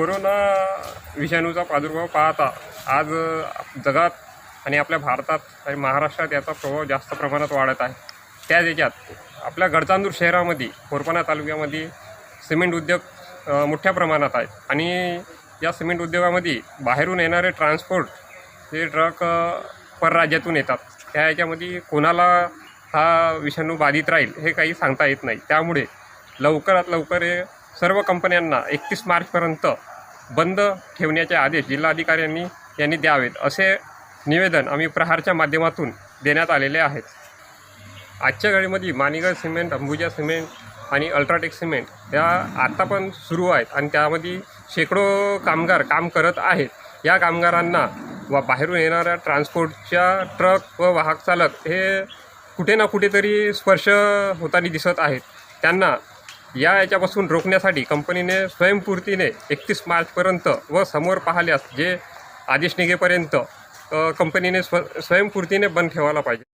Corona विषाणूचा प्रादुर्भाव पाहता आज जगात आणि आपल्या भारतात आणि महाराष्ट्रात याचा प्रभाव जास्त प्रमाणात वाढत आहे. त्याच याच्यात आपल्या गडचांदूर शहरामध्ये कोरपणा तालुक्यामध्ये सिमेंट उद्योग मोठ्या प्रमाणात आहे आणि या सिमेंट उद्योगामध्ये बाहेरून येणारे ट्रान्सपोर्ट हे ट्रक परराज्यातून येतात. त्या याच्यामध्ये कोणाला हा विषाणू बाधित राहील हे काही सांगता येत नाही. त्यामुळे लवकरात लवकर हे सर्व कंपन्यांना एकतीस मार्चपर्यंत बंद ठेवण्याचे आदेश जिल्हाधिकाऱ्यांनी यांनी द्यावेत असे निवेदन आम्ही प्रहारच्या माध्यमातून देण्यात आलेले आहेत. आजच्या घडीमध्ये मानिगड सिमेंट अंबुजा सिमेंट आणि अल्ट्राटेक सिमेंट त्या आत्ता पण सुरू आहेत आणि त्यामध्ये शेकडो कामगार काम करत आहेत. या कामगारांना व बाहेरून येणाऱ्या ट्रान्सपोर्टच्या ट्रक व वाहक चालक हे कुठे ना कुठेतरी स्पर्श होताना दिसत आहेत. त्यांना या याच्यापासून रोखण्यासाठी कंपनीने स्वयंपूर्तीने एकतीस मार्चपर्यंत व समोर पाहिल्यास जे आदेश निघेपर्यंत कंपनीने स्व स्वयंपूर्तीने बंद ठेवायला पाहिजे.